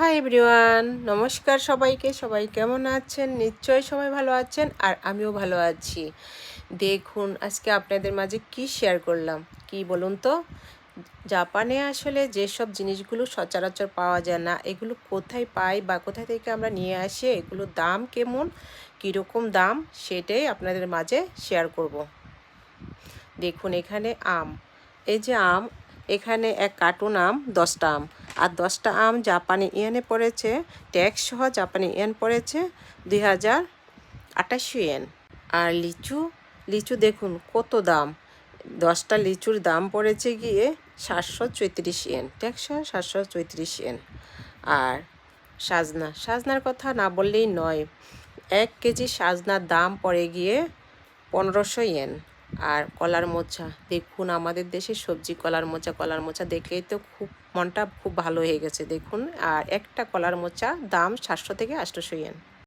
Hi everyone নমস্কার সবাইকে। সবাই কেমন আছেন? নিশ্চয়ই সবাই ভালো আছেন আর আমিও ভালো আছি। দেখুন, আজকে আপনাদের মাঝে কি শেয়ার করলাম? কি বলুন তো? জাপানে আসলে যেসব জিনিসগুলো সচরাচর পাওয়া যায় না, এগুলো কোথায় পাই বা কোথায় থেকে আমরা নিয়ে আসি এগুলোর দাম কেমন, কীরকম দাম, সেটাই আপনাদের মাঝে শেয়ার করব। দেখুন, এখানে আম। এই যে আম, এখানে এক কার্টুন আম, দশটা আম। আর দশটা আম জাপানি ইয়েনে পড়েছে ট্যাক্স সহ জাপানি ইয়েন পড়েছে, দুই হাজার আটাশি ইয়েন। আর লিচু লিচু দেখুন কত দাম। দশটা লিচুর দাম পড়েছে গিয়ে সাতশো চৈত্রিশ ইয়েন ট্যাক্স সহ সাতশো চৈত্রিশ ইয়েন। আর সাজনা, সাজনার কথা না বললেই নয়, এক কেজি সাজনার দাম পড়ে গিয়ে পনেরোশো ইয়েন। আর কলার মোচা। দেখুন, আমাদের দেশে সবজি, কলার মোচা কলার মোচা দেখলেই তো খুব মনটা খুব ভালো হয়ে গেছে, দেখুন। আর একটা কলার মোচা দাম সাতশো থেকে আটশো ইয়েন